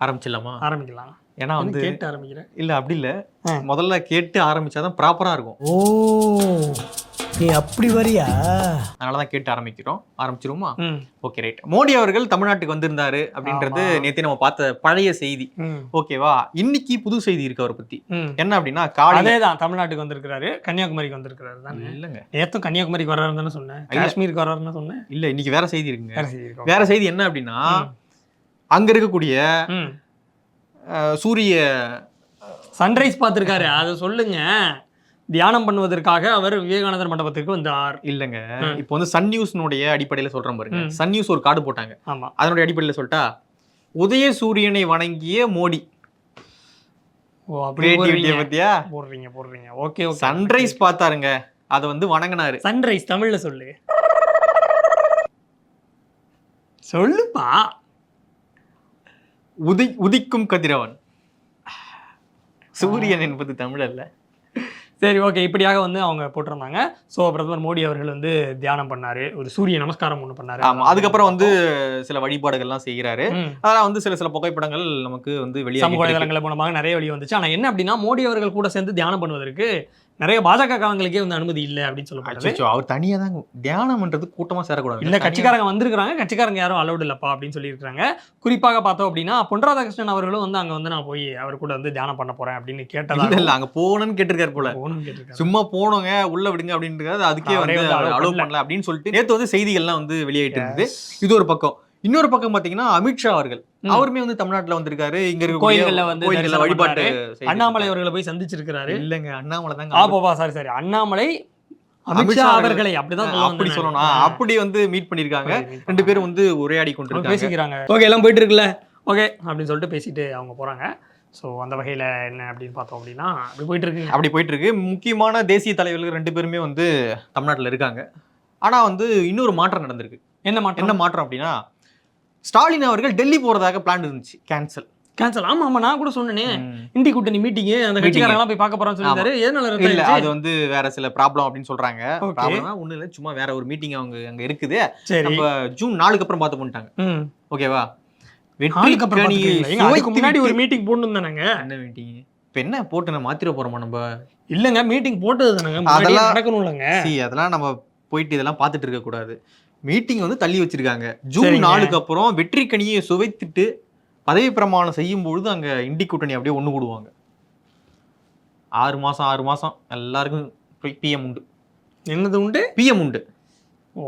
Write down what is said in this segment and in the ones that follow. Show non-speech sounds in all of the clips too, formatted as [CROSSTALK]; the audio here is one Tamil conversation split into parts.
ஆரம்பிச்சிடலாமா? ஆரம்பிக்கலாம். ஏன்னா வந்து கேட்டு ஆரம்பிக்கிறேன் இல்ல அப்படி இல்ல. முதல்ல கேட்டு ஆரம்பிச்சாதான் ப்ராப்பரா இருக்கும். ஓ நீ அப்படி வரியா? அதனாலதான் கேட்டு ஆரம்பிக்கிறோம். ஆரம்பிச்சிருவோமா? ம். ஓகே ரைட் மோடி அவர்கள் தமிழ்நாட்டுக்கு வந்திருந்தாரு அப்படின்றது. நேத்து நம்ம பார்த்த பழைய செய்தி. ஓகேவா இன்னைக்கு புது செய்தி இருக்கு அவரை பத்தி. என்ன அப்படின்னா காலையில தான் தமிழ்நாட்டுக்கு வந்திருக்கிறாரு கன்னியாகுமரிக்கு வந்திருக்கிறாரு தானே? இல்லங்க. நேத்தும் கன்னியாகுமரிக்கு வர்றாருன்னு தானே சொன்னேன். காஷ்மீருக்கு வர்றாருன்னு சொன்னேன். இல்ல இன்னைக்கு வேற செய்தி இருக்குங்க. வேற செய்தி என்ன அப்படின்னா. அங்க இருக்கக்கூடிய சூரிய சன்ரைஸ் பார்த்திருக்காரு. அதை சொல்லுங்க. தியானம் பண்ணுவதற்காக அவர் விவேகானந்தர் மண்டபத்திற்கு வந்தார். இல்லங்க. இப்போ வந்து சன் நியூஸ்னுடைய அடிப்படையில சொல்றேன் பாருங்க. சன் நியூஸ் ஒரு கார்டு போட்டாங்க. ஆமா. அதனுடைய அடிப்படையில சொல்லிட்டா உதய சூரியனை வணங்கிய மோடி. ஓ அப்படி கிரியேட்டிவிட்டிய போடுறீங்க. பத்தியா? போடுறீங்க போடுறீங்க. Okay okay. சன்ரைஸ் பார்த்தாருங்க. அதை வந்து வணங்கினாரு. சன்ரைஸ் தமிழ்ல சொல்லு. சொல்லுப்பா. உதி உதிக்கும் கதிரவன். சூரியன் என்பது தமிழ் அல்ல. சரி ஓகே இப்படியாக வந்து அவங்க போட்டிருந்தாங்க. ஸோ பிரதமர் மோடி அவர்கள் வந்து தியானம் பண்ணாரு. ஒரு சூரிய நமஸ்காரம் ஒன்று பண்ணாரு. ஆமா அதுக்கப்புறம் வந்து சில வழிபாடுகள்லாம் செய்கிறாரு. அதெல்லாம் வந்து சில சில புகைப்படங்கள் நமக்கு வந்து சமூக வெளியாக வலைதளங்கள் மூலமாக நிறைய வெளியே வந்துச்சு ஆனா என்ன அப்படின்னா மோடி அவர்கள் கூட சேர்ந்து தியானம் பண்ணுவதற்கு நிறைய பாஜக காரங்களுக்கே வந்து அனுமதி இல்லை அப்படின்னு சொல்லப்படுது அச்சோ அவர் தனியா தான் தியானம் பண்றது கூட்டமா சேரக்கூடாது. இல்ல கட்சிக்காரங்க வந்திருக்காங்க கட்சிக்காரங்க யாரும் அலௌட் இல்லப்பா அப்படின்னு சொல்லியிருக்காங்க குறிப்பாக பார்த்தோம் அப்படின்னா பொன் ராதாகிருஷ்ணன் அவர்களும் வந்து அங்க வந்து நான் போய் அவர் கூட வந்து தியானம் பண்ண போறேன் அப்படின்னு கேட்டதா இல்ல அங்க போகணும்னு கேட்டிருக்காரு போல. போகணும்னு கேட்டிருக்காரு. சும்மா போனோங்க உள்ள விடுங்க அப்படின்றது அதுக்கே வந்து அலோவ் பண்ணல. அப்படின்னு சொல்லிட்டு நேத்து வந்து செய்திகள்லாம் வந்து வெளியாயிட்டு இருந்தது. இது ஒரு பக்கம். இன்னொரு பக்கம் பாத்தீங்கன்னா அமித்ஷா அவர்கள். அவருமே வந்து தமிழ்நாட்டுல வந்திருக்காரு. இங்க இருக்க கோயில்கள்ல வந்து கோயில்கள்ல வழிபாட்டு அண்ணாமலை. அவர்களை போய் சந்திச்சிருக்கிறாரு. இல்லங்க அண்ணாமலை தாங்க ஆப்போபா சாரி சாரி அண்ணாமலை அமித்ஷா அவர்களை அப்படிதான் அப்படி சொல்லணும். அப்படி வந்து மீட் பண்ணிருக்காங்க ரெண்டு பேரும். வந்து உரையாடி கொண்டிருக்காங்க. பேசிக்கிறாங்க. ஓகே எல்லாம் போயிட்டு இருக்குல்ல? ஓகே அப்படின்னு சொல்லிட்டு பேசிட்டு அவங்க போறாங்க. ஸோ அந்த வகையில என்ன அப்படின்னு பார்த்தோம் அப்படின்னா அப்படி போயிட்டு இருக்குங்க அப்படி போயிட்டு இருக்கு. முக்கியமான தேசிய தலைவர்கள் ரெண்டு பேருமே வந்து தமிழ்நாட்டுல இருக்காங்க. ஆனா வந்து இன்னொரு மாற்றம் நடந்திருக்கு. என்ன மாற்றம்? என்ன மாற்றம் அப்படின்னா ஸ்டாலின் அவர்கள் டெல்லி போறதாக பிளான் இருந்துச்சு. கேன்சல் கேன்சல் ஆமா ஆமா நான் கூட சொன்னேனே. இந்தி கூட்டணி மீட்டிங் அந்த கட்சிக்காரங்களாம் போய் பார்க்க போறான்னு சொல்லிட்டாரு. எதனால இல்ல? அது வந்து வேற சில ப்ராப்ளம் அப்படின்னு சொல்றாங்க. ப்ராப்ளம்னா ஒண்ணு இல்ல சும்மா வேற ஒரு மீட்டிங் அவங்க அங்க இருக்குது. நம்ம ஜூன் நாலுக்கு அப்புறம் பார்த்து பண்ணிட்டாங்க. ஓகேவா வெற்றி நாளுக்கு அப்புறம் முன்னாடி ஒரு மீட்டிங் போடணும் தானேங்க? என்ன மீட்டிங் இப்ப என்ன போட்டு நம்ம மாத்திர போறோமா நம்ம? இல்லங்க மீட்டிங் போட்டது தானங்க. அதெல்லாம் நடக்கணும் இல்லங்க அதெல்லாம் நம்ம போயிட்டு இதெல்லாம் பார்த்துட்டு இருக்க கூடாது மீட்டிங் வந்து தள்ளி வச்சிருக்காங்க. ஜூன். நாலுக்கு அப்புறம் வெற்றி கனியை சுவைத்துட்டு பதவி பிரமாணம் செய்யும் பொழுது அங்க இண்டி கூட்டணி அப்படியே ஒண்ணு கூடுவாங்க ஆறு மாசம் ஆறு மாசம். எல்லாருக்கும் பிஎம் உண்டு. என்னது உண்டு? பிஎம் உண்டு.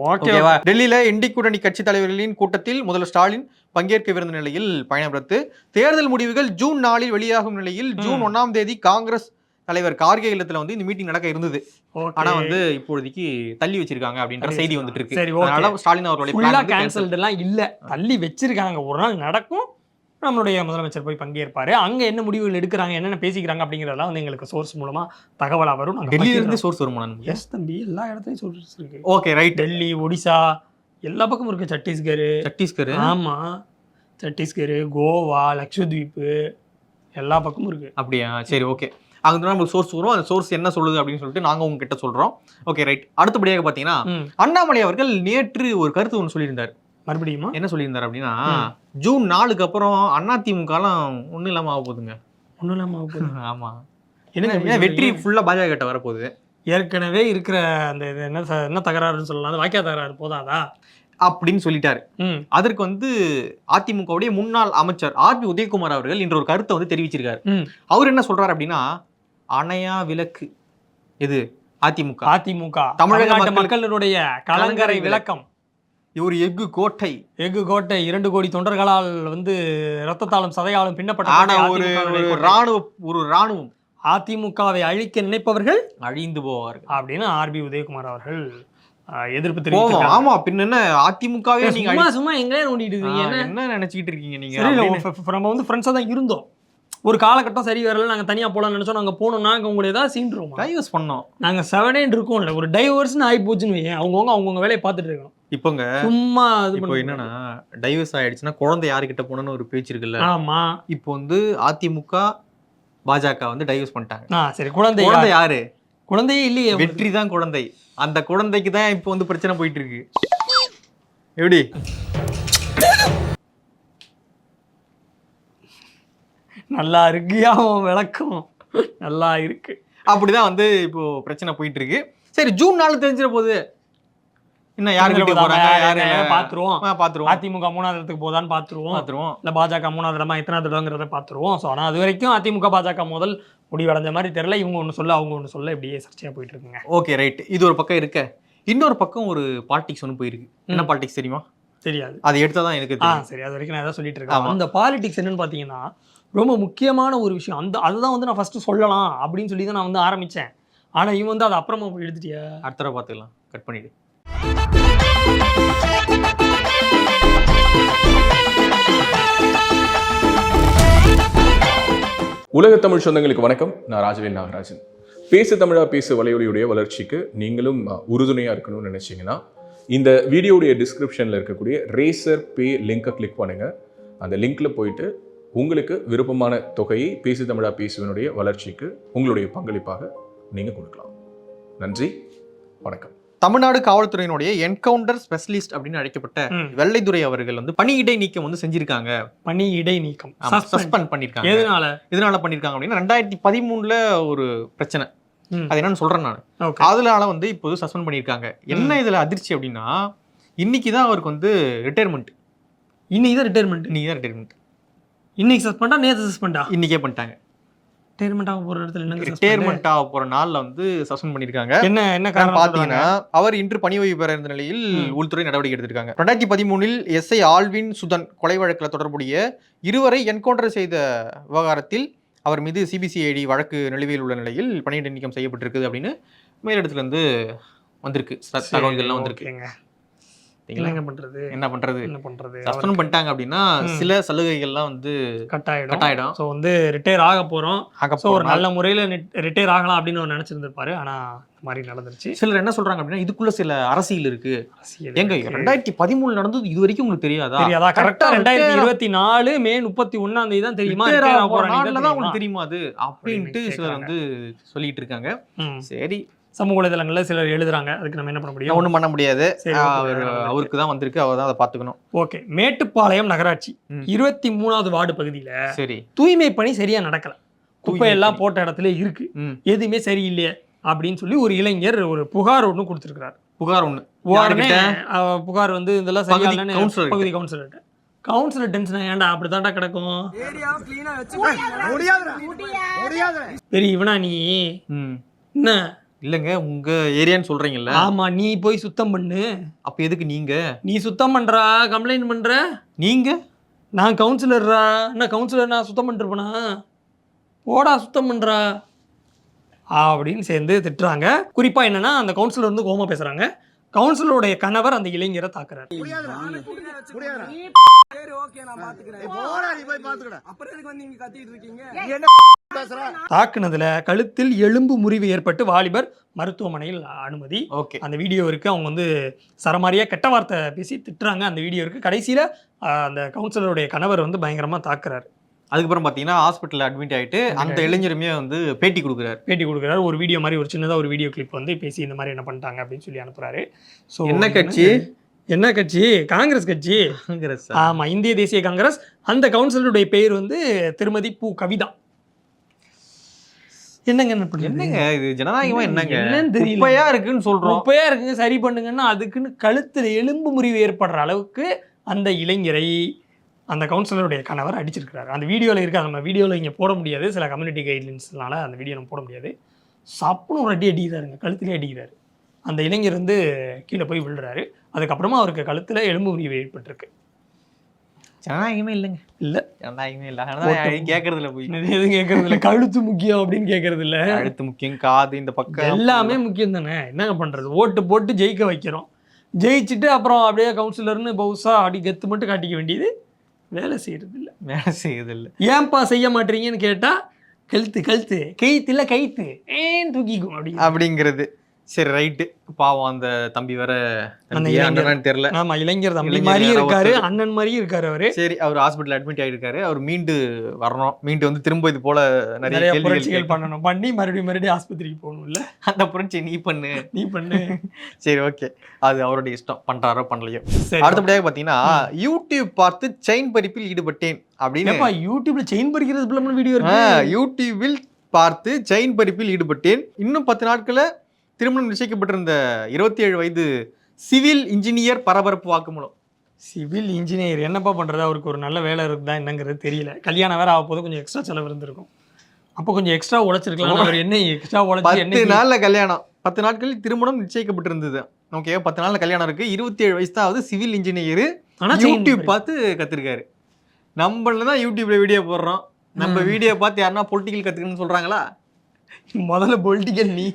ஓகே. ஓகேவா? டெல்லியில இண்டி கூட்டணி கட்சி தலைவர்களின் கூட்டத்தில் முதல்வர் ஸ்டாலின் பங்கேற்கவிருந்த நிலையில் பயணம் ரத்து தேர்தல் முடிவுகள் ஜூன் நாலில் வெளியாகும் நிலையில் ஜூன் ம். ஒண்ணாம் தேதி காங்கிரஸ் தலைவர் கார்கே இல்லத்துல வந்து இந்த மீட்டிங் நடக்க இருந்தது. ஆனா வந்து இப்போதைக்கு தள்ளி வச்சிருக்காங்க அப்படின்ற செய்தி. வந்துட்டு இருக்கு. அதனால ஸ்டாலின் அவர்களுடைய. கேன்சல்டு எல்லாம் இல்ல. தள்ளி வச்சிருக்காங்க. ஒரு நாள் நடக்கும். நம்மளுடைய முதலமைச்சர் போய் பங்கேற்பாரு. அங்க என்ன முடிவுகள் எடுக்கிறாங்க என்னென்ன பேசிக்கிறாங்க அப்படிங்கறதெல்லாம் வந்து எங்களுக்கு சோர்ஸ் மூலமா தகவலா வரும். நாங்க டெல்லியில இருந்து பகிர்றோம். சோர்ஸ் வருமா எஸ் தம்பி எல்லா இடத்துலயும் சோர்ஸ் இருக்கு. ஓகே ரைட் டெல்லி ஒடிசா எல்லா பக்கமும் இருக்கு. சத்தீஸ்கர் சத்தீஸ்கர் ஆமா. சத்தீஸ்கர் கோவா லட்சத்தீவு எல்லா பக்கமும் இருக்கு. அப்படியா? சரி ஓகே அங்க நமக்கு சோர்ஸ் வரும். அந்த சோர்ஸ் என்ன சொல்லுது அப்படின்னு சொல்லிட்டு நாங்க உங்ககிட்ட சொல்றோம். ஓகே ரைட் அடுத்தபடியாக பாத்தீங்கன்னா ம். அண்ணாமலை அவர்கள் நேற்று ஒரு கருத்து ஒன்று சொல்லியிருந்தார். மறுபடியுமா? என்ன சொல்லியிருந்தார் அப்படின்னா ஜூன் நாலுக்கு அப்புறம் அதிமுகலாம் ஒண்ணும் இல்லாம ஆக போகுதுங்க. ஒண்ணும் இல்லாம ஆக போகுது. [LAUGHS] ஆமா. என்னங்க ஏன்னா இப்படி வெற்றி சொல்றீங்க? ஃபுல்லா பாஜக கிட்ட வரப்போகுது. ஏற்கனவே இருக்கிற அந்த இது என்ன என்ன தகராறுன்னு சொல்லலாம். அந்த வாக்கிய தகராறு போதாதா? அப்படின்னு சொல்லிட்டாரு. அதற்கு வந்து அதிமுகவுடைய முன்னாள் அமைச்சர் ஆர் பி உதயகுமார் அவர்கள் இன்று ஒரு கருத்தை வந்து தெரிவிச்சிருக்காரு. அவர் என்ன சொல்றாரு அப்படின்னா அணையா விளக்கு. இது அதிமுக. அதிமுக. தமிழக மக்களினுடைய கலங்கரை விளக்கம். ஒரு எஃகு கோட்டை. எஃகு கோட்டை இரண்டு கோடி தொண்டர்களால் வந்து ரத்தத்தாலும் சதையாலும் பின்னப்பட்ட ஒரு. ராணுவ ஒரு ராணுவம். அதிமுகவை அழிக்க நினைப்பவர்கள் அழிந்து போவார்கள். அப்படின்னு ஆர்பி உதயகுமார் அவர்கள் எதிர்ப்பு தெரிவித்திருக்காங்க. ஆமா பின்ன என்ன? அதிமுகவே நீங்க சும்மா சும்மா எங்களே நோண்டிட்டு இருக்கீங்க. என்ன? நினைச்சுக்கிட்டு இருக்கீங்க நீங்க? நம்ம வந்து ஃப்ரெண்ட்ஸாக தான் இருந்தோம். ஒரு காலகட்டம் சரி வரல நாங்க தனியா போலாம்னு நினைச்சோம். நாங்க போனோம்னா அங்க உங்களை ஏதாவது சீண்டுருவோம் டைவர்ஸ் பண்ணோம். நாங்க செவனேன்னு இருக்கோம்ல ஒரு டைவர்ஸ்னு ஆகி போச்சுன்னு வையேன். அவங்கவுங்க அவங்கவுங்க வேலையை பார்த்துட்டு இருக்கணும். இப்போங்க சும்மா இப்போ என்னன்னா டைவர்ஸ் ஆயிடுச்சுன்னா குழந்தை யாருக்கிட்ட போகணும்னு ஒரு பேச்சு இருக்குல்ல? ஆமா. இப்போ வந்து அதிமுக பாஜக வந்து டைவர்ஸ் பண்ணிட்டாங்க. சரி குழந்தை குழந்தை யார்? குழந்தையே இல்லையே. வெற்றி தான் குழந்தை. அந்த குழந்தைக்கு தான் இப்போ வந்து பிரச்சனை போயிட்டு இருக்கு. எப்படி? நல்லா இருக்கு அவன் விளக்கம். நல்லா இருக்கு. அப்படிதான் வந்து இப்போ பிரச்சனை போயிட்டு இருக்கு சரி ஜூன் நாலு தெரிஞ்சிட போகுது இன்னும் யாரு வீட்டுக்கு போறாங்க யாரு. பாத்துருவோம். பாத்துருவோம். அதிமுக மூணாவது இடத்துக்கு போதான்னு பாத்துருவோம். பாத்துருவோம். இல்ல பாஜக மூணாவது இடமா எத்தனாவது இடங்கிறத பாத்துருவோம். ஸோ ஆனா அது வரைக்கும் அதிமுக பாஜக முதல் முடிவடைஞ்ச மாதிரி தெரியல. இவங்க ஒண்ணு சொல்ல அவங்க ஒண்ணு சொல்ல இப்படியே சர்ச்சையா போயிட்டு இருக்குங்க ஓகே ரைட் இது ஒரு பக்கம் இருக்க. இன்னொரு பக்கம் ஒரு பாலிடிக்ஸ் ஒன்று போயிருக்கு. என்ன பாலிடிக்ஸ் தெரியுமா? தெரியாது. அது எடுத்தா தான் எனக்கு சரி. அது வரைக்கும் நான் எதாவது சொல்லிட்டு இருக்கேன். அந்த பாலிடிக்ஸ் என்னன்னு பார்த்தீங்கன்னா ரொம்ப முக்கியமான ஒரு விஷயம். அந்த அதுதான் வந்து நான் ஃபர்ஸ்ட் சொல்லலாம் அப்படின்னு சொல்லி தான் நான் வந்து ஆரம்பிச்சேன். ஆனா இவன் வந்து அதை அப்புறமா போய் எழுதிட்டியா அடுத்த பார்த்துக்கலாம். கட் பண்ணிடு. உலக தமிழ் சொந்தங்களுக்கு வணக்கம். நான் ராஜவேல் நாகராஜன். பேசு தமிழா பேசு வலையொலியுடைய வளர்ச்சிக்கு நீங்களும் அஹ், உறுதுணையா இருக்கணும்னு நினைச்சீங்கன்னா இந்த வீடியோடைய டிஸ்கிரிப்ஷனில் இருக்கக்கூடிய ரேசர் பே லிங்கை கிளிக் பண்ணுங்க. அந்த லிங்க்ல போயிட்டு உங்களுக்கு விருப்பமான தொகையை பேசு தமிழா பேசுவனுடைய வளர்ச்சிக்கு உங்களுடைய பங்களிப்பாக நீங்க கொடுக்கலாம். நன்றி வணக்கம். தமிழ்நாடு காவல்துறையினுடைய என்கவுண்டர் ஸ்பெஷலிஸ்ட் அப்படின்னு அழைக்கப்பட்ட. வெள்ளைத்துறை அவர்கள் வந்து பணியிடை நீக்கம் வந்து செஞ்சிருக்காங்க. பணி இடை நீக்கம். சஸ்பெண்ட் பண்ணிருக்காங்க. எதனால? எதனால பண்ணிருக்காங்க அப்படின்னா ரெண்டாயிரத்தி பதிமூணுல ஒரு பிரச்சனை. அது என்னன்னு சொல்றேன் நான். அதனால வந்து இப்போது சஸ்பெண்ட் பண்ணியிருக்காங்க என்ன இதுல அதிர்ச்சி அப்படின்னா இன்னைக்கு தான் அவருக்கு வந்து ரிட்டையர்மெண்ட் இன்னைக்கு தான் ரிட்டையர்மெண்ட் இன்னைக்கு தான் ரிட்டையர்மெண்ட் இன்னைக்கு சஸ்பெண்டா நேற்று சஸ்பெண்டா இன்னைக்கே பண்ணிட்டாங்க. ரிட்டையர்மெண்ட் ஆக போற இடத்துல என்ன ரிட்டையர்மெண்ட் ஆக போற நாள்ல வந்து சஸ்பெண்ட் பண்ணிருக்காங்க. என்ன என்ன காரணம் பாத்தீங்கன்னா அவர் இன்று பணி ஓய்வு பெற இருந்த நிலையில் உள்துறை நடவடிக்கை எடுத்திருக்காங்க. ரெண்டாயிரத்தி பதிமூணில் எஸ்ஐ ஆல்வின் சுதன் கொலை வழக்கில் தொடர்புடைய இருவரை என்கவுண்டர் செய்த விவகாரத்தில் அவர் மீது சிபிசிஐடி வழக்கு நிலுவையில் உள்ள நிலையில் பணியிடை நீக்கம் செய்யப்பட்டிருக்குது அப்படின்னு மேலிடத்துல இருந்து வந்திருக்கு தகவல்கள்லாம் வந்திருக்கு. ஓகேங்க. சரிங்களா? என்னங்க பண்றது. என்ன பண்றது? என்ன பண்றது? சஸ்பெண்ட் பண்ணிட்டாங்க அப்படின்னா. சில சலுகைகள்லாம் வந்து கட் ஆயிடும் கட் ஆயிடும் ஸோ வந்து ரிட்டையர் ஆக போறோம். ஸோ ஒரு நல்ல முறையில் ரிட்டையர் ஆகலாம் அப்படின்னு அவர் நினைச்சிருந்திருப்பாரு. ஆனா இந்த மாதிரி நடந்துருச்சு. சிலர் என்ன சொல்றாங்க அப்படின்னா இதுக்குள்ள சில அரசியல் இருக்கு. அரசியல் இருக்கு. ரெண்டாயிரத்தி பதிமூணு நடந்தது இது வரைக்கும் உங்களுக்கு தெரியாதா? தெரியாதா? கரெக்டா ரெண்டாயிரத்தி இருபத்தி நாலு மே முப்பத்தி ஒன்னாம் தேதி தான் தெரியுமா? தான் உங்களுக்கு தெரியுமா? அது? அப்படின்ட்டு சிலர். வந்து சொல்லிட்டு இருக்காங்க. சரி. சமூக வலைதளங்கள்ல சிலர் எழுதுறாங்க. அதுக்கு நம்ம என்ன பண்ண முடியும்? ஒண்ணும் பண்ண முடியாது. அவர். அவருக்கு தான் வந்திருக்கு. அவர் தான் அதை பாத்துக்கணும் ஓகே. மேட்டுப்பாளையம் நகராட்சி. இருபத்தி மூணாவது வார்டு பகுதியில சரி. தூய்மை பணி சரியா நடக்கல. குப்பை தூய்மை எல்லாம் பணி. போட்ட இடத்துல இருக்கு. எதுவுமே சரியில்லையே அப்படின்னு சொல்லி ஒரு இளைஞர் ஒரு புகார் ஒன்று கொடுத்துருக்காரு புகார் ஒண்ணு. உடனே புகார் வந்து இதெல்லாம் கிட்ட. பகுதி கவுன்சிலர்கிட்ட கவுன்சிலர் டென்ஷன் ஏன்டா அப்படித்தான்டா கிடக்கும்? பெரிய இவனா நீ? ம். என்ன? இல்லங்க உங்க ஏரியான்னு சொல்றீங்கல்ல. ஆமா நீ போய் சுத்தம் பண்ணு. அப்ப எதுக்கு நீங்க? நீ சுத்தம் பண்றா கம்ப்ளைண்ட் பண்ற? நீங்க? நான் கவுன்சிலர்ரா என்ன கவுன்சிலர் நான் சுத்தம் பண்ணிருப்பேனா போடா சுத்தம் பண்றா? அப்படின்னு சேர்ந்து திட்டுறாங்க. குறிப்பா என்னன்னா அந்த கவுன்சிலர் வந்து கோமா பேசுறாங்க. கவுன்சிலருடைய கணவர் அந்த இளைஞரை தாக்குறாரு. சரி ஓகே நான் பாத்துக்கிறேன். அப்புறம் எதுக்கு வந்து இங்க கத்திட்டு இருக்கீங்க? தாக்குனதுல கழுத்தில் எலும்பு முறிவு ஏற்பட்டு வாலிபர் மருத்துவமனையில் அனுமதி. ஓகே. அந்த வீடியோ இருக்கு. அவங்க வந்து சரமாரியா கெட்ட வார்த்தை பேசி திட்டுறாங்க. அந்த வீடியோ இருக்கு. கடைசியில அந்த கவுன்சிலருடைய கணவர் வந்து பயங்கரமா தாக்குறாரு. அதுக்கப்புறம் பாத்தீங்கன்னா ஹாஸ்பிட்டல் அட்மிட் ஆயிட்டு அந்த இளைஞருமே வந்து பேட்டி கொடுக்குறாரு. பேட்டி கொடுக்குறாரு. ஒரு வீடியோ மாதிரி ஒரு சின்னதா ஒரு வீடியோ கிளிப் வந்து பேசி இந்த மாதிரி என்ன பண்ணிட்டாங்க அப்படின்னு சொல்லி அனுப்புறாரு. ஸோ என்ன கட்சி? என்ன கட்சி? காங்கிரஸ் கட்சி. காங்கிரஸ்? ஆமா இந்திய தேசிய காங்கிரஸ். அந்த கவுன்சிலருடைய பேர் வந்து திருமதி பூ கவிதா. என்னங்க என்ன பண்றது? என்னங்க இது? ஜனநாயகமா என்னங்க? என்னன்னு தெரியல. குப்பையா இருக்குன்னு சொல்றோம். குப்பையா இருக்குங்க சரி பண்ணுங்கன்னா அதுக்குன்னு கழுத்துல எலும்பு முறிவு ஏற்படுற அளவுக்கு அந்த இளைஞரை அந்த கவுன்சிலருடைய கணவர் அடிச்சிருக்கிறாரு. அந்த வீடியோவில் இருக்க நம்ம வீடியோவில் இங்கே போட முடியாது. சில கம்யூனிட்டி கைட்லைன்ஸ்னால அந்த வீடியோ நம்ம போட முடியாது. சப்புன்னு ஒரு அடி அடிக்கிறாருங்க கழுத்துலேயே அடிக்கிறாரு. அந்த இளைஞர் வந்து கீழே போய் விழுறாரு. அதுக்கப்புறமா அவருக்கு கழுத்தில் எலும்பு முறிவு ஏற்பட்டிருக்கு. ஜனநாயகமே இல்லைங்க. இல்ல. ஜனநாயகமே இல்ல. அதனால கேட்கறதுல போய். எதுவும் கேட்கறது இல்லை கழுத்து முக்கியம் அப்படின்னு கேட்கறது இல்லை அழுத்து முக்கியம் காது இந்த பக்கம். எல்லாமே முக்கியம் தானே? என்னங்க பண்றது? ஓட்டு போட்டு ஜெயிக்க வைக்கிறோம். ஜெயிச்சுட்டு அப்புறம் அப்படியே கவுன்சிலர்னு பவுசா அப்படி கெத்து மட்டும் காட்டிக்க வேண்டியது வேலை செய்யறது இல்ல வேலை செய்யுது இல்ல ஏன்பா செய்ய மாட்டீங்கன்னு கேட்டா கழுத்து கழுத்து. கைத்து இல்ல கைத்து ஏன் தூக்கிக்கும் அப்படி? அப்படிங்கிறது. சரி ரைட்டு. பாவம் அந்த தம்பி வேற. அண்ணனான்னு தெரியல. ஆமா இளைஞர் தம்பி. மாதிரியும் இருக்காரு. அண்ணன் மாதிரியும் இருக்காரு அவரு. சரி அவர் ஹாஸ்பிட்டல் அட்மிட் ஆயிருக்காரு. அவர் மீண்டு வரணும். மீண்டு வந்து திரும்ப இது போல நிறைய புரட்சிகள். பண்ணணும். பண்ணி மறுபடியும் மறுபடியும் ஆஸ்பத்திரிக்கு போகணும்ல. அந்த புரட்சி நீ பண்ணு. நீ பண்ணு. சரி ஓகே அது அவருடைய இஷ்டம். பண்றாரோ பண்ணலையோ. அடுத்தபடியாக பாத்தீங்கன்னா யூடியூப் பார்த்து செயின் பறிப்பில் ஈடுபட்டேன் அப்படின்னு யூடியூப்ல செயின் பறிக்கிறது வீடியோ இருக்கு? யூடியூபில் பார்த்து செயின் பறிப்பில் ஈடுபட்டேன். இன்னும் பத்து நாட்கள திருமணம் நிச்சயிக்கப்பட்டிருந்த இருபத்தி ஏழு வயது சிவில் இன்ஜினியர் பரபரப்பு வாக்குமூலம். சிவில் இன்ஜினியர் என்னப்பா பண்றது? அவருக்கு ஒரு நல்ல வேலை இருக்குதா என்னங்கிறது தெரியல. கல்யாணம் வேற ஆக போது கொஞ்சம் எக்ஸ்ட்ரா செலவு இருந்திருக்கும். அப்போ கொஞ்சம் எக்ஸ்ட்ரா உழைச்சிருக்கலாம். அவர் என்ன எக்ஸ்ட்ரா உழைச்சி என்ன நாள்ல கல்யாணம். பத்து நாட்களில் திருமணம் நிச்சயிக்கப்பட்டிருந்தது. ஓகே பத்து நாள்ல கல்யாணம் இருக்கு. இருபத்தி ஏழு வயசு தான் ஆகுது சிவில் இன்ஜினியர் ஆனா chain யூடியூப் பார்த்து கத்துருக்காரு. நம்மள தான் யூடியூப்ல வீடியோ போடுறோம். நம்ம வீடியோ பார்த்து யாருன்னா பொலிட்டிக்கல் கத்துக்கணும்னு சொல்றாங்களா? முதல்ல பொலிட்டிக்கல் நீ.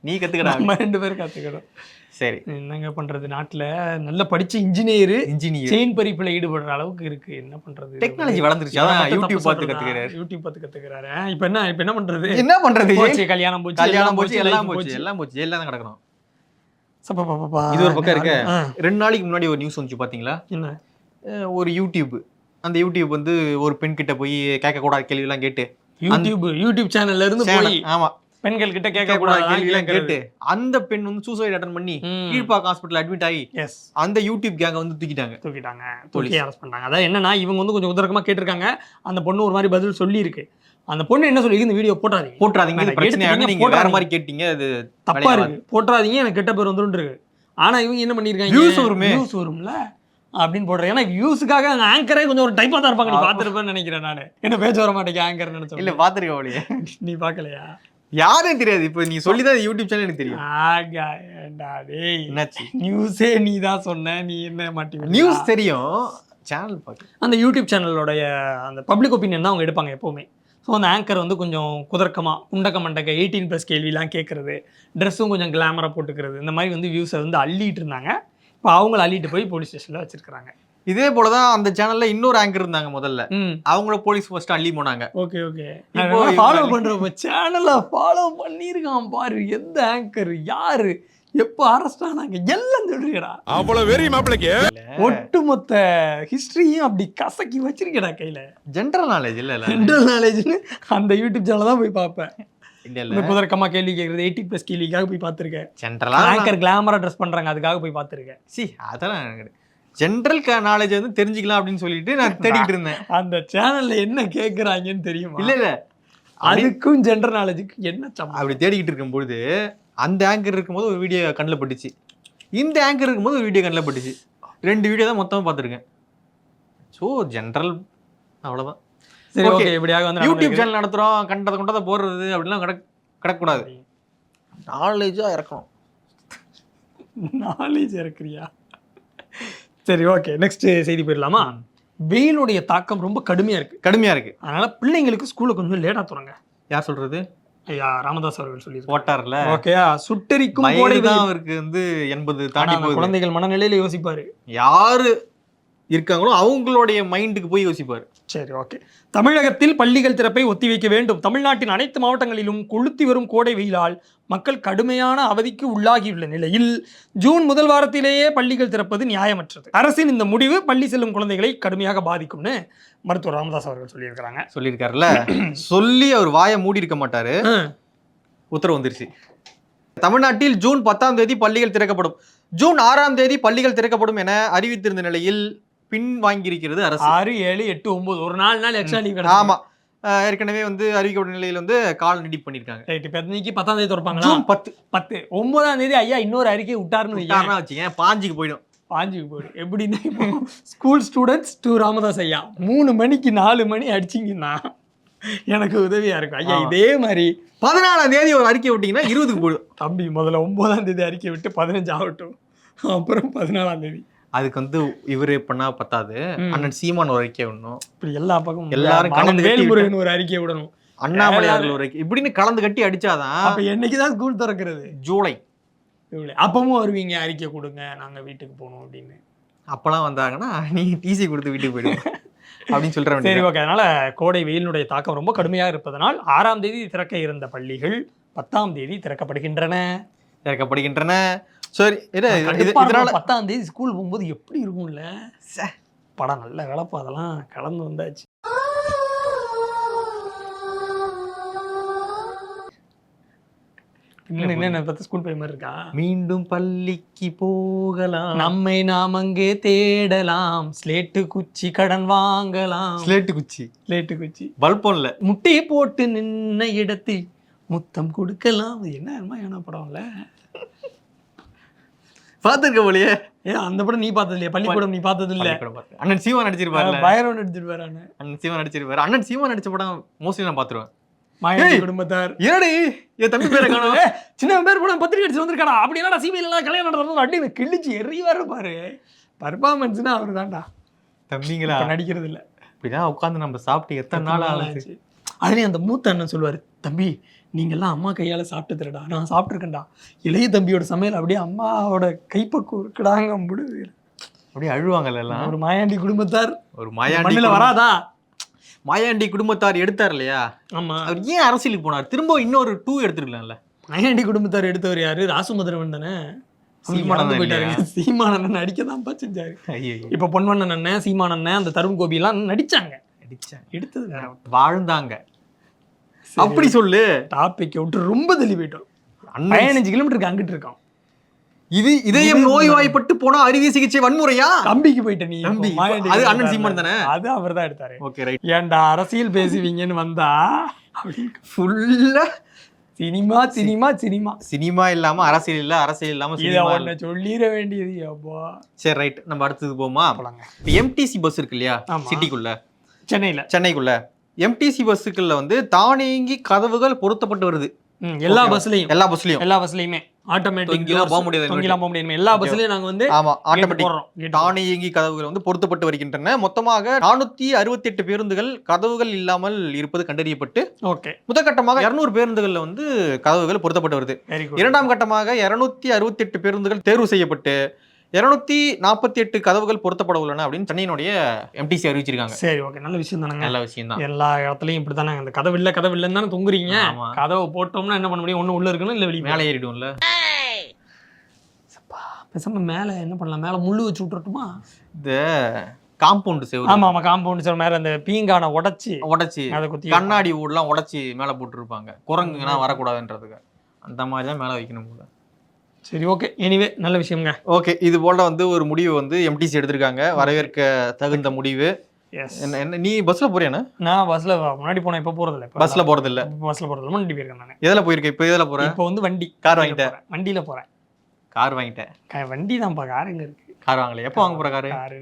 நீ கத்துக்கடா. நம்ம ரெண்டு பேரும் கத்துக்கணும். சரி. என்னங்க பண்றது? நாட்டுல நல்ல படிச்ச இன்ஜினியர் இன்ஜினியர் செயின் பறிப்புல ஈடுபடுற அளவுக்கு இருக்கு. என்ன பண்றது? டெக்னாலஜி வளர்ந்துருச்சு. அதான் யூடியூப் பார்த்து? கத்துக்கிறாரு. யூடியூப் பார்த்து கத்துக்கிறாரு. இப்ப என்ன இப்ப என்ன பண்றது? என்ன பண்றது? போச்சு கல்யாணம் போச்சு கல்யாணம் போச்சு எல்லாம் போச்சு எல்லாம் போச்சு. தான் பா, பா, பா. இது ஒரு பக்கம் இருக்க. ரெண்டு நாளைக்கு முன்னாடி ஒரு நியூஸ் வந்துச்சு பாத்தீங்களா? என்ன? ஒரு யூடியூப் அந்த யூடியூப் வந்து ஒரு பெண் கிட்ட போய் கேள்வி எல்லாம் கேட்டு. யூடியூப் யூடியூப் சேனல்ல இருந்து போய். ஆமா. பெண்கள் கிட்ட கேட்க கூடாத கேட்டு. அந்த பெண் வந்து சூசைட் அட்டன் பண்ணி கீழ்பாக்கம் ஹாஸ்பிட்டல் அட்மிட் ஆகி எஸ் அந்த யூடியூப் கேங்க வந்து தூக்கிட்டாங்க. தூக்கிட்டாங்க. தூக்கி அரெஸ்ட் பண்ணாங்க அதான் என்னன்னா இவங்க வந்து கொஞ்சம் உதரகமா கேட்டிருக்காங்க. அந்த பொண்ணு ஒரு மாதிரி பதில் சொல்லி இருக்கு அந்த பொண்ணு என்ன சொல்லி இந்த வீடியோ போட்டாதீங்க போட்டுறாதீங்க நீங்க வேற. மாதிரி கேட்டீங்க அது தப்பா. இருக்கு. போட்டுறாதீங்க எனக்கு கெட்ட பேர் வந்துரும் இருக்கு. ஆனா இவங்க என்ன பண்ணிருக்காங்க Views வருமே. வியூஸ் வரும்ல? அப்படின்னு போடுறேன் ஏன்னா வியூஸுக்காக அந்த ஆங்கரே கொஞ்சம் ஒரு டைப்பா தான் இருப்பாங்க. நீ. பாத்துருப்பேன்னு நினைக்கிறேன் நானு. என்ன பேச்சு வர மாட்டேங்க ஆங்கர் நினைச்சேன் இல்ல பாத்துருக்க அவளையே. நீ பாக்கலையா யாரும் தெரியாது. இப்போ நீ சொல்லிதான் யூடியூப் சேனல் எனக்கு தெரியும். என்னாச்சு? நியூஸே நீ தான் சொன்ன நீ என்ன மாட்டி நியூஸ் தெரியும். சேனல் பாக்கு அந்த யூடியூப் சேனலோடைய அந்த பப்ளிக் ஒப்பீனியன் தான் அவங்க எடுப்பாங்க எப்போவுமே. ஸோ அந்த ஆங்கர் வந்து கொஞ்சம் குதர்க்கமாக குண்டக்க மண்டக்க எயிட்டீன் ப்ளஸ் கேள்விலாம் கேட்குறது ட்ரெஸ்ஸும் கொஞ்சம் கிளாமராக போட்டுக்கிறது இந்த மாதிரி வந்து வியூஸை வந்து அள்ளிட்டு இருந்தாங்க. இப்போ அவங்கள அள்ளிட்டு போய் போலீஸ் ஸ்டேஷனில் வச்சிருக்காங்க இதே போலதான் அந்த சேனல்ல இன்னொரு ஆங்கர் இருந்தாங்க முதல்ல. அவங்கள போலீஸ் ஃபர்ஸ்ட் அள்ளி போனாங்க. Okay okay. இப்போ ஃபாலோ இவங்க- பண்ணுறப்ப சேனலை ஃபாலோ பண்ணியிருக்கான் பாரு. எந்த ஆங்கர் யாரு? எப்போ அரெஸ்ட் ஆனாங்க? எல்லாம் சொல்றீங்கடா அவ்வளவு வெறி மாப்பிளைக்கு. ஒட்டுமொத்த ஹிஸ்டரியும் அப்படி கசக்கி வச்சிருக்கேடா கையில. ஜென்ரல் நாலேஜ் இல்ல இல்ல. ஜென்ரல் நாலேஜ்னு அந்த யூடியூப் சேனல் தான் போய் பார்ப்பேன். இல்ல இந்த குதர்க்கமா கேள்வி கேட்கறது எயிட்டி ப்ளஸ் கேள்விக்காக போய் பார்த்துருக்கேன். ஜென்ரலா ஆங்கர் கிளாமரா ட்ரெஸ் பண்றாங்க அதுக்காக போய் பார்த்துருக்கேன். சி அதெல்லாம் ஜென்ரல் நாலேஜ் வந்து தெரிஞ்சுக்கலாம் அப்படின்னு சொல்லிட்டு நான் தேடிட்டு இருந்தேன். அந்த சேனல்ல என்ன கேட்குறாங்கன்னு தெரியுமா? இல்ல இல்ல. அது அதுக்கும் ஜென்ரல் நாலேஜுக்கு என்ன அப்படி தேடிக்கிட்டு இருக்கும்பொழுது அந்த ஆங்கர் இருக்கும்போது ஒரு வீடியோ கண்ணில் பட்டுச்சு. இந்த ஆங்கர் இருக்கும்போது ஒரு வீடியோ கண்ணில் பட்டுச்சு. ரெண்டு வீடியோ தான் மொத்தமா பார்த்துருக்கேன். ஸோ ஜென்ரல் அவ்வளவுதான். சரி. ஓகே இப்படியாக வந்து யூடியூப் சேனல் நடத்துறோம் கண்டதை கொண்டதை போடுறது அப்படிலாம் கிடக் கிடக்கூடாது நாலேஜாக இறக்கணும். [LAUGHS] நாலேஜ் இருக்கிறியா சரி ஓகே நெக்ஸ்ட் செய்தி போயிடலாமா? வெயிலுடைய தாக்கம் ரொம்ப கடுமையா இருக்கு. கடுமையா இருக்கு. அதனால பிள்ளைங்களுக்கு ஸ்கூலை கொஞ்சம் லேட்டா தொடங்க யார் சொல்றது? ஐயா ராமதாஸ் அவர்கள் சொல்லியிருக்காங்க போட்டார்ல ஓகேயா சுட்டரிக்கும் கோடை தான் அவருக்கு வந்து எண்பது தாண்டி குழந்தைகள் மனநிலையில யோசிப்பாரு. யாரு இருக்காங்களோ அவங்களுடைய மைண்டுக்கு போய் யோசிப்பாரு. சரி ஓகே தமிழகத்தில் பள்ளிகள் திறப்பை ஒத்திவைக்க வேண்டும். தமிழ்நாட்டின் அனைத்து மாவட்டங்களிலும் கொளுத்தி வரும் கோடை வெயிலால் மக்கள் கடுமையான அவதிக்கு உள்ளாகியுள்ள நிலையில் ஜூன் முதல் வாரத்திலேயே பள்ளிகள் திறப்பது நியாயமற்றது. அரசின் இந்த முடிவு பள்ளி செல்லும் குழந்தைகளை கடுமையாக பாதிக்கும்னு மருத்துவர் ராமதாஸ் அவர்கள் சொல்லியிருக்கிறாங்க. சொல்லியிருக்காருல்ல? சொல்லி அவர் வாயை மூடி இருக்க மாட்டாரு. உத்தரவு வந்துருச்சு. தமிழ்நாட்டில் ஜூன் பத்தாம் தேதி பள்ளிகள் திறக்கப்படும். ஜூன் ஆறாம் தேதி பள்ளிகள் திறக்கப்படும் என அறிவித்திருந்த நிலையில் பின் வாங்கியிருக்கிறது அரசு. ஆறு ஏழு எட்டு ஒன்பது. ஒரு நாலு நாள் எக்ஸ்ட்ரா லீவ் ஆமா. ஏற்கனவே வந்து அறிவிக்கப்பட்ட நிலையில் வந்து கால் நீடிப்பு பண்ணியிருக்காங்க. ரைட் இப்போ இன்னைக்கு பத்தாம் தேதி திறப்பாங்களா? பத்து. பத்து. ஒன்பதாம் தேதி ஐயா இன்னொரு அறிக்கை விட்டாருன்னு. விட்டாருன்னா வச்சுக்கேன் பாஞ்சுக்கு போயிடும். பாஞ்சுக்கு போயிடு எப்படின்னா இப்போ ஸ்கூல் ஸ்டூடெண்ட்ஸ் டு ராமதாஸ் ஐயா. மூணு மணிக்கு நாலு மணி அடிச்சிங்கன்னா எனக்கு உதவியா இருக்கும். ஐயா. இதே மாதிரி. பதினாலாம் தேதி ஒரு அறிக்கை விட்டீங்கன்னா இருபதுக்கு போயிடும். தம்பி முதல்ல ஒன்பதாம் தேதி அறிக்கை விட்டு பதினஞ்சு ஆகட்டும் அப்புறம் பதினாலாம் தேதி. அதுக்கு வந்து இவரு பண்ணா பத்தாது. அண்ணன் சீமான் ஒரு அறிக்கை விடணும். இப்படி எல்லா பக்கமும் எல்லாரும் கலந்து வேல்முருகன் ஒரு அறிக்கை விடணும். அண்ணாமலை அவர்கள் ஒரு இப்படின்னு கலந்து கட்டி அடிச்சாதான் அப்ப என்னைக்குதான் ஸ்கூல் திறக்கிறது? ஜூலை. அப்பவும் வருவீங்க அறிக்கை கொடுங்க நாங்க வீட்டுக்கு போகணும் அப்படின்னு. அப்பெல்லாம் வந்தாங்கன்னா நீ டிசி கொடுத்து வீட்டுக்கு போயிடுவோம் [LAUGHS] அப்படின்னு சொல்ற சரி ஓகே அதனால கோடை வெயிலினுடைய தாக்கம் ரொம்ப கடுமையாக இருப்பதனால் ஆறாம் தேதி திறக்க இருந்த பள்ளிகள் பத்தாம் தேதி திறக்கப்படுகின்றன. இறக்கப்படுகின்றன சரி இதனால. பத்தாம் தேதி ஸ்கூல் போகும்போது எப்படி இருக்கும்ல. படம் நல்ல வேலைப்பா அதெல்லாம் கலந்து வந்தாச்சு. இன்னும் என்ன பத்து ஸ்கூல் போய் மாதிரி இருக்கா? மீண்டும் பள்ளிக்கு போகலாம். நம்மை நாம் அங்கே தேடலாம். ஸ்லேட்டு குச்சி கடன் வாங்கலாம். ஸ்லேட்டு குச்சி. ஸ்லேட்டு குச்சி. பல்பொன்ல. முட்டையை போட்டு நின்ன இடத்தில் முத்தம் கொடுக்கலாம். என்ன படம்ல? பாத்துருக்க போலியே. ஏ அந்த படம் நீ பார்த்தது இல்லையா பள்ளிக்கூடம் நீ பார்த்தது இல்ல. அண்ணன் சீமா நடிச்சிருப்பாருல. பயரம் நடிச்சிருப்பாரு அண்ணன். அண்ணன் சீமா நடிச்சிருப்பாரு. அண்ணன் சீமா நடிச்ச படம் மோஸ்ட்லி நான் பாத்துருவேன் மாயாண்டி. குடும்பத்தார். ஏடி என் தம்பி பேரை காணோம். சின்ன பேர் படம் பத்திரிக்கை அடிச்சு வந்திருக்காடா அப்படி என்னடா எல்லாம் கல்யாணம் நடந்தது அடி கிழிச்சு எறிவாரு பாரு. பர்ஃபார்மன்ஸ்னா அவர் தான்டா தம்பிங்களா? நடிக்கிறது இல்ல இப்படிதான் உட்காந்து நம்ம சாப்பிட்டு எத்தனை நாள் ஆச்சு? அதுலயும் அந்த மூத்த அண்ணன் சொல்லுவாரு தம்பி நீங்கெல்லாம் அம்மா கையால சாப்பிட்டு தரடா நான் சாப்பிட்டுருக்கேன்டா. இளைய தம்பியோட சமையல் அப்படியே அம்மாவோட கைப்பக்குவம் இருக்குடாங்க முடிவு அப்படியே அழுவாங்கல்ல எல்லாம்? ஒரு மாயாண்டி குடும்பத்தார். ஒரு மாயாண்டி வராதா? மாயாண்டி குடும்பத்தார் எடுத்தார் இல்லையா? ஆமா. அவர் ஏன் அரசியலுக்கு போனார்? திரும்ப இன்னொரு டூ எடுத்துருக்கலாம்ல. மாயாண்டி குடும்பத்தார் எடுத்தவர் யாரு? ராசுமதுரவன் தானே? சீமானந்தன் சீமானந்தன் போயிட்டாரு இல்லையா? சீமானந்தன் நடிக்க தான் செஞ்சாரு. இப்ப பொன்வண்ணன் அண்ணன் சீமான் அண்ணன் அந்த தருண் கோபி எல்லாம் நடிச்சாங்க. அடிச்சேன் எடுத்தது வாழ்ந்தாங்க. அப்படி சொல்லு. டாபிக் விட்டு ரொம்ப அண்ணன் பதினஞ்சு கிலோமீட்டருக்கு அங்கிட்டு இருக்கோம் இது இதயம் நோய்வாய்ப்பட்டு போனா அறுவை சிகிச்சை வன்முறையா? கம்பிக்கு போயிட்ட நீ. அது அண்ணன். சீமான் தானே? அது அவர் தான் எடுத்தாரு. ஓகே ரைட் ஏன்டா அரசியல் பேசுவீங்கன்னு வந்தா? ஃபுல்லா சினிமா சினிமா சினிமா. சினிமா இல்லாம அரசியல் இல்ல அரசியல் இல்லாம சினிமா சொல்லிட வேண்டியது அப்பா சரி ரைட் நம்ம அடுத்தது போமா? எம்டிசி பஸ் இருக்கு இல்லையா. சிட்டிக்குள்ள. சென்னையில. சென்னைக்குள்ள. எம்டிசி பஸ்ஸுக்குள்ள வந்து தானியங்கி கதவுகள் பொருத்தப்பட்டு வருது. எல்லா. பஸ்லயும். எல்லா பஸ்லயும். எல்லா பஸ்லயுமே. ஆட்டோமேட்டிக் தொங்கிலாம் போக முடியாது தொங்கிலாம் போக முடியாது. எல்லா பஸ்லயும் நாங்க வந்து ஆமா ஆட்டோமேட்டிக். தானியங்கி கதவுகள் வந்து பொருத்தப்பட்டு வருகின்றன. மொத்தமாக நானூத்தி அறுபத்தி எட்டு பேருந்துகள் கதவுகள் இல்லாமல் இருப்பது கண்டறியப்பட்டு ஓகே முதற்கட்டமாக இருநூறு பேருந்துகள்ல வந்து கதவுகள் பொருத்தப்பட்டு வருது. இரண்டாம் கட்டமாக இருநூத்தி அறுபத்தி எட்டு பேருந்துகள் தேர்வு செய்யப்பட்டு இருநூத்தி நாற்பத்தி எட்டு கதவுகள் பொருத்தப்பட உள்ளன அப்படின்னு சென்னையினுடைய எம்டிசி அறிவிச்சிருக்காங்க. சரி ஓகே நல்ல விஷயம் தானங்க. நல்ல விஷயம் தான். எல்லா இடத்துலயும் இப்படித்தானே அந்த கதவு இல்ல கதவு இல்லைன்னு தானே தொங்குறீங்க. கதவை போட்டோம்னா என்ன பண்ண முடியும்? ஒண்ணு உள்ள இருக்கணும் இல்ல வெளியே மேலே ஏறிடும்ல பேசாம மேல என்ன பண்ணலாம்? மேல முள்ளு வச்சு விட்டுறட்டுமா? இந்த காம்பவுண்ட் செவரு. ஆமா ஆமா காம்பவுண்ட் சார் மேல அந்த பீங்கான உடைச்சி உடைச்சி அதை குத்தி கண்ணாடி ஊடெல்லாம் உடைச்சி மேலே போட்டுருப்பாங்க. குரங்குங்கன்னா வரக்கூடாதுன்றதுக்கு. அந்த மாதிரி தான் மேலே வைக்கணும் போல. சரி ஓகே எனிவே நல்ல விஷயம்ங்க. ஓகே இது போல வந்து ஒரு முடிவு வந்து எம்டிசி எடுத்திருக்காங்க. வரவேற்க தகுந்த முடிவு. என்ன என்ன நீ பஸ்ல போறியானே நான் பஸ்ல முன்னாடி போனேன் இப்ப போறது இல்ல பஸ்ல போறது இல்ல பஸ்ல போறது இல்ல முன்னாடி போயிருக்கேன் நான். எதுல போயிருக்க இப்போ எதுல போற? இப்போ வந்து வண்டி. கார் வாங்கிட்ட? போறேன். வண்டியில போறேன். கார் வாங்கிட்டேன் வண்டி தான்ப்பா கார் எங்க இருக்கு? கார் வாங்கல எப்போ வாங்க போற காரு கார்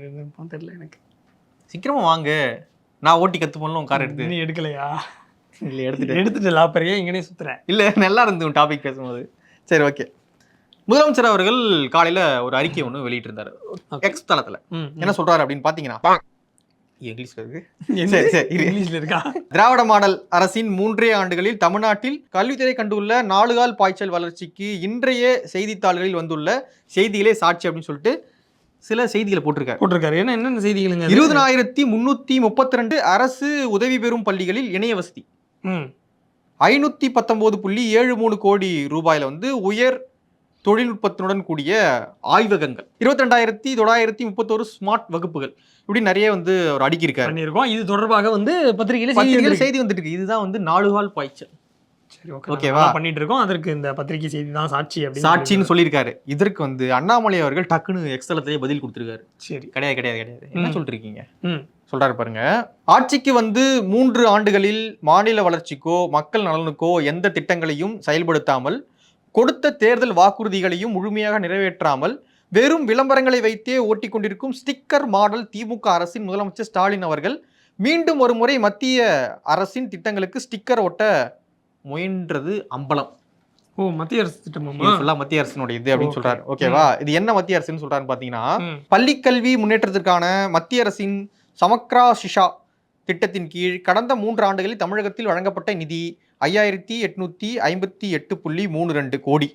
தெரியல எனக்கு. சீக்கிரமா வாங்கு. நான் ஓட்டி கத்து போடணும் கார் எடுத்து. இன்னும் எடுக்கலையா? இல்ல எடுத்துட்டு எடுத்துட்டு லாப்பறியா? இங்கனே சுத்துறேன். இல்ல நல்லா இருந்து டாபிக் பேசும்போது. சரி ஓகே முதலமைச்சர் அவர்கள் காலையில ஒரு அறிக்கை ஒன்று வெளியிட்டிருந்தாரு. எக்ஸ் தளத்துல. ம், என்ன சொல்றாரு அப்படின்னு பாத்தீங்கன்னா இங்கிலீஷ்ல இருக்கு. சரி சரி இரு. இங்கிலீஷ்ல இருக்கா? திராவிட மாடல் அரசின் மூன்றே ஆண்டுகளில் தமிழ்நாட்டில் கல்வித்துறை கண்டுள்ள நாலுகால் பாய்ச்சல் வளர்ச்சிக்கு இன்றைய செய்தித்தாள்களில் வந்துள்ள செய்திகளே சாட்சி அப்படின்னு சொல்லிட்டு சில செய்திகளை போட்டிருக்காரு. போட்டிருக்காரு. என்ன என்னென்ன செய்திகளுங்க? இருபதனாயிரத்தி முன்னூத்தி முப்பத்தி ரெண்டு அரசு உதவி பெறும் பள்ளிகளில் இணைய வசதி. ம். ஐநூத்தி பத்தொன்பது புள்ளி ஏழு மூணு கோடி ரூபாயில வந்து உயர் தொழில்நுட்பத்தினுடன் கூடிய ஆய்வகங்கள். இருபத்தி ரெண்டாயிரத்தி தொள்ளாயிரத்தி முப்பத்தோரு ஸ்மார்ட் வகுப்புகள். இப்படி நிறைய வந்து அவர் அடுக்கியிருக்காரு. பண்ணியிருக்கோம். இது தொடர்பாக வந்து பத்திரிகையில செய்தி வந்துட்டு இருக்கு. இதுதான் வந்து நாலுகால் பாய்ச்சல். சரி ஓகே ஓகேவா? பண்ணிட்டு இருக்கோம் அதற்கு இந்த பத்திரிகை செய்தி தான் சாட்சி சாட்சின்னு சொல்லியிருக்காரு. இதற்கு வந்து அண்ணாமலை அவர்கள் டக்குன்னு எக்ஸலத்திலேயே பதில் கொடுத்திருக்காரு. சரி. கிடையாது கிடையாது கிடையாது. என்ன ம். சொல்லிட்டு இருக்கீங்க ம். சொல்றாரு பாருங்க. ஆட்சிக்கு வந்து மூன்று ஆண்டுகளில் மாநில வளர்ச்சிக்கோ மக்கள் நலனுக்கோ எந்த திட்டங்களையும் செயல்படுத்தாமல் கொடுத்த தேர்தல் வாக்குறுதிகளையும் முழுமையாக நிறைவேற்றாமல் வெறும் விளம்பரங்களை வைத்தே ஓட்டிக் கொண்டிருக்கும் ஸ்டிக்கர் மாடல் திமுக அரசின் முதலமைச்சர் ஸ்டாலின் அவர்கள் மீண்டும் ஒரு முறை மத்திய அரசின் திட்டங்களுக்கு ஸ்டிக்கர் ஒட்ட முயன்றது அம்பலம். ஓ மத்திய அரசு ஃபுல்லா மத்திய அரசினுடைய இது அப்படின்னு. சொல்றாரு. ஓகேவா இது என்ன மத்திய அரசுன்னு சொல்றாருன்னு பாத்தீங்கன்னா. பள்ளிக்கல்வி முன்னேற்றத்திற்கான மத்திய அரசின் சமக்ரா சிஷா திட்டத்தின் கீழ் கடந்த மூன்று ஆண்டுகளில் தமிழகத்தில் வழங்கப்பட்ட நிதி ஐயாயிரத்தி எட்நூத்தி ஐம்பத்தி எட்டு புள்ளி மூணு ரெண்டு கோடி.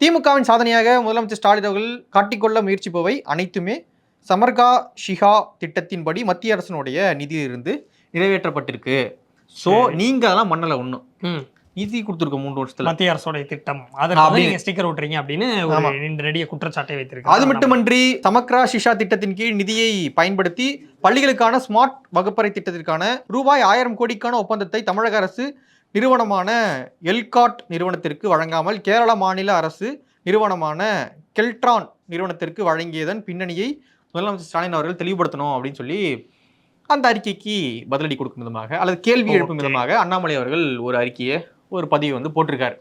திமுகவின் சாதனையாக முதலமைச்சர் ஸ்டாலின் அவர்கள் காட்டிக்கொள்ள முயற்சிப்பவை அனைத்துமே சமர்கா ஷிஹா திட்டத்தின்படி மத்திய அரசினுடைய நிதியிலிருந்து நிறைவேற்றப்பட்டிருக்கு. ஸோ சரி. நீங்க அதெல்லாம் மண்ணல ஒண்ணும் நிதி கொடுத்துருக்கோம் மூன்று வருஷத்துல. மத்திய அரசோடைய திட்டம். நீங்க ஸ்டிக்கர் ஒட்டுறீங்க அப்படின்னு நெடிய குற்றச்சாட்டை வைத்திருக்காங்க. அது மட்டுமன்றி சமக்ரா சிஷா திட்டத்தின் கீழ் நிதியை பயன்படுத்தி பள்ளிகளுக்கான ஸ்மார்ட் வகுப்பறை திட்டத்திற்கான ரூபாய் ஆயிரம் கோடிக்கான ஒப்பந்தத்தை தமிழக அரசு நிறுவனமான எல்காட் நிறுவனத்திற்கு வழங்காமல் கேரள மாநில அரசு நிறுவனமான கெல்ட்ரான் நிறுவனத்திற்கு வழங்கியதன் பின்னணியை முதலமைச்சர் ஸ்டாலின் அவர்கள் தெளிவுபடுத்தணும் அப்படின்னு சொல்லி அந்த அறிக்கைக்கு பதிலடி கொடுக்கும் விதமாக அல்லது கேள்வி எழுப்பும். விதமாக அண்ணாமலை அவர்கள் ஒரு அறிக்கையை ஒரு பதிவு வந்து போட்டிருக்காரு.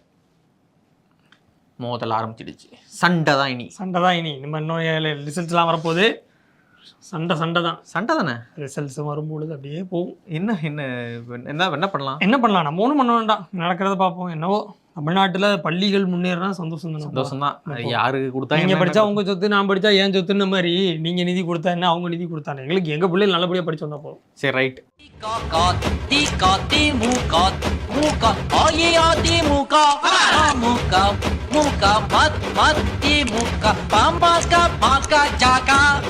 மோதல் ஆரம்பிச்சிடுச்சு. சண்டை தான் இனி. சண்டை தான் இனி. நம்ம இன்னும் ரிசல்ட்ஸ்லாம் வரப்போகுது. சண்டை சண்டை தான். சண்டை தானே? ரிசல்ட்ஸ் வரும்பொழுது அப்படியே போகும். என்ன என்ன என்ன என்ன பண்ணலாம்? என்ன பண்ணலாம்? நம்ம ஒன்றும் பண்ண வேண்டாம். நடக்கிறத பார்ப்போம். என்னவோ தமிழ்நாட்டுல பள்ளிகள் முன்னேறினா சந்தோஷம் தானே? சந்தோஷம் தான் யாரு கொடுத்தா நீங்க என்ன படிச்சா உங்க சொத்து நான் படிச்சா ஏன் சொத்துன்னு மாதிரி நீங்க நிதி கொடுத்தா என்ன? அவங்க நிதி கொடுத்தாங்க எங்களுக்கு எங்க பிள்ளைகள் நல்லபடியா படிச்சு வந்தா போதும். சரி right Got, got, muka, muka, ayati